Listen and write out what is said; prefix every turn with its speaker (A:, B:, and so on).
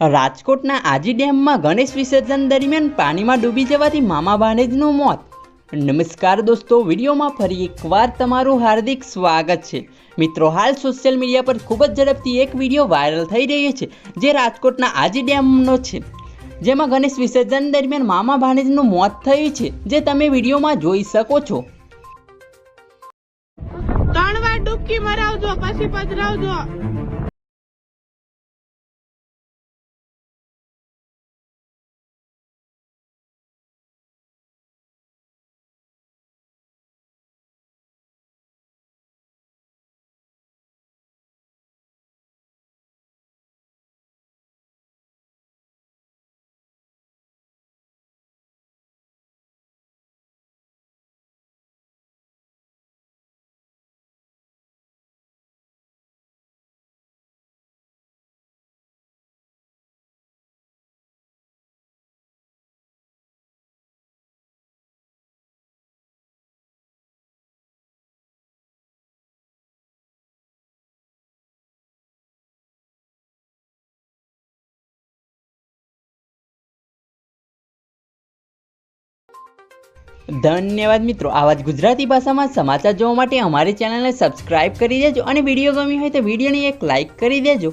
A: રાજકોટના આજી ડેમમાં ગણેશ વિસર્જન દરમિયાન પાણીમાં ડૂબી જવાથી મામા ભાણેજનું મોત. નમસ્કાર દોસ્તો, વિડીયોમાં ફરી એકવાર તમારું હાર્દિક સ્વાગત છે. મિત્રો, હાલ સોશિયલ મીડિયા પર ખૂબ જ ઝડપથી એક વીડિયો વાયરલ થઈ રહ્યો છે, જે રાજકોટના આજી ડેમનો છે. જેમાં ગણેશ વિસર્જન દરમિયાન મામા ભાણેજનું મોત થયું છે, જે તમે વિડીયોમાં જોઈ શકો છો.
B: ત્રણ વાર ડૂબકી મરાવજો, પછી પધરાવજો.
A: ધન્યવાદ મિત્રો. આવા જ ગુજરાતી ભાષામાં સમાચાર જોવા માટે અમારી ચેનલને સબસ્ક્રાઇબ કરી દેજો અને વીડિયો ગમ્યો હોય તો વિડીયોને એક લાઇક કરી દેજો.